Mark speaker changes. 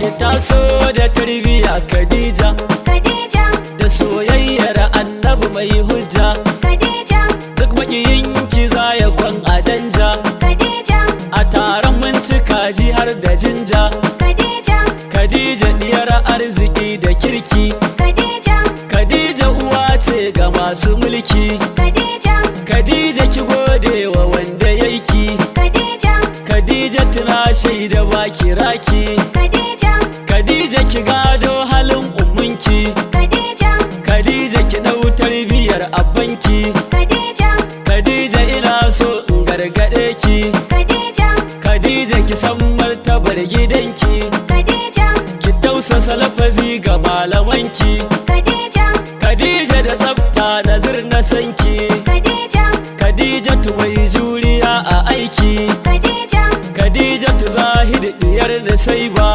Speaker 1: ki taso da tarbiya Khadija.
Speaker 2: Khadija,
Speaker 1: da soyayyar annabi mai hujja.
Speaker 2: Khadija,
Speaker 1: duk makiyin ki za ya kwan a danja.
Speaker 2: Khadija,
Speaker 1: a taron mun cika ji har da jinja.
Speaker 2: Khadija,
Speaker 1: Khadija diyar arziki da kirki.
Speaker 2: Khadija,
Speaker 1: Khadija uwa ce ga masu mulki.
Speaker 2: Khadija,
Speaker 1: Khadija ki gode wa wanda yaiki
Speaker 2: Khadija,
Speaker 1: Khadija tuna shaida baki raki
Speaker 2: Khadija.
Speaker 1: Tarbiyar abbanki
Speaker 2: Khadija,
Speaker 1: Khadija ina so in gargade ki.
Speaker 2: Khadija,
Speaker 1: Khadija ki san martabar gidanki.
Speaker 2: Khadija,
Speaker 1: ki tausasa lafazi ga malamanki.
Speaker 2: Khadija,
Speaker 1: Khadija da tsafta nazir na sanki.
Speaker 2: Khadija,
Speaker 1: Khadija tu mai juriya a aiki.
Speaker 2: Khadija,
Speaker 1: Khadija tu zahid diyar da sai ba.